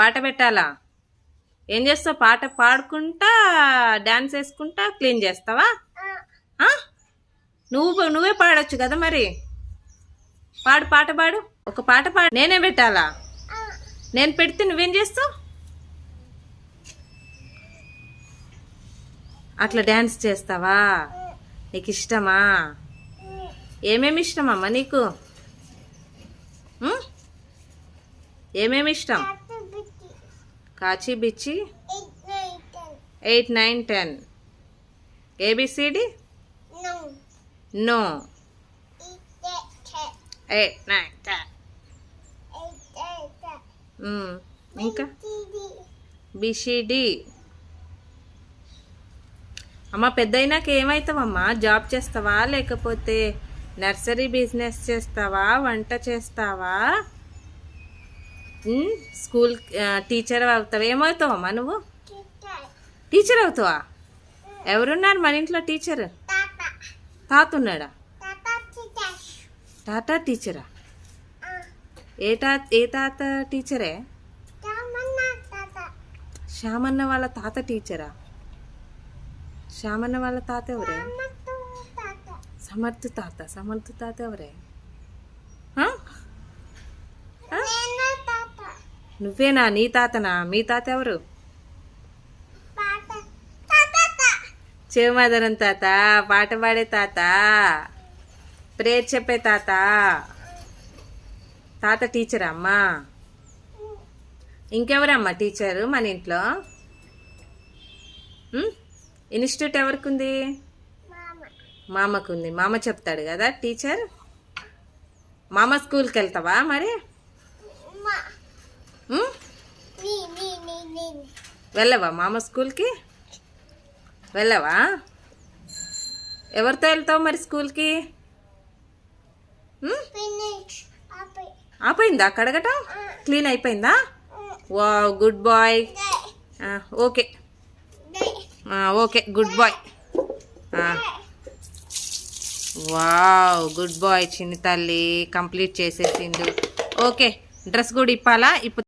పాట పెట్టాలా? ఏం చేస్తావు? పాట పాడుకుంటా డాన్స్ వేసుకుంటా క్లీన్ చేస్తావా? నువ్వు నువ్వే పాడొచ్చు కదా మరి. పాడు పాట పాడు. ఒక పాట పాడు. నేనే పెట్టాలా? నేను పెడితే నువ్వేం చేస్తావు? అట్లా డ్యాన్స్ చేస్తావా? నీకు ఇష్టమా? ఏమేమి ఇష్టమమ్మా నీకు? ఏమేమి ఇష్టం? కాచి బిచ్చి eight nine ten ABCD no eight nine ten ఇంకా బిసిడి అమ్మ పెద్ద అయినాక ఏమవుతావమ్మా జాబ్ చేస్తావా? లేకపోతే నర్సరీ బిజినెస్ చేస్తావా? వంట చేస్తావా? స్కూల్ టీచర్ అవుతావా? ఏమవుతావమ్మా నువ్వు? టీచర్ అవుతావా? ఎవరున్నారు మన ఇంట్లో టీచర్? తాత ఉన్నాడా? తాత టీచరా? ఏ తాత ఏ తాత టీచరే? శ్యామన్న వాళ్ళ తాత టీచరా? శ్యామన్న వాళ్ళ తాత ఎవరే? సమర్థ తాత సమర్థ తాత ఎవరే? నువ్వేనా నీ తాతనా మీ తాత ఎవరు? శివమాధవన్ తాత పాట పాడే తాత ప్రేయర్ చెప్పే తాత. తాత టీచర్ అమ్మా? ఇంకెవరమ్మా టీచరు మన ఇంట్లో? ఇన్స్టిట్యూట్ ఎవరికి ఉంది మామకు ఉంది మామ చెప్తాడు కదా టీచర్? మామ స్కూల్కి వెళ్తావా మరి? వెళ్ళవా మామ స్కూల్కి? వెళ్ళవా? ఎవరితో వెళ్తావు మరి స్కూల్కి? ఆపోయిందా కడగటం? క్లీన్ అయిపోయిందా? వా good boy. Okay. Okay good boy. Wow good boy చిన్ని తల్లి. కంప్లీట్ చేసేసిండు ఓకే డ్రెస్ కూడా ఇప్పాలా? ఇప్పు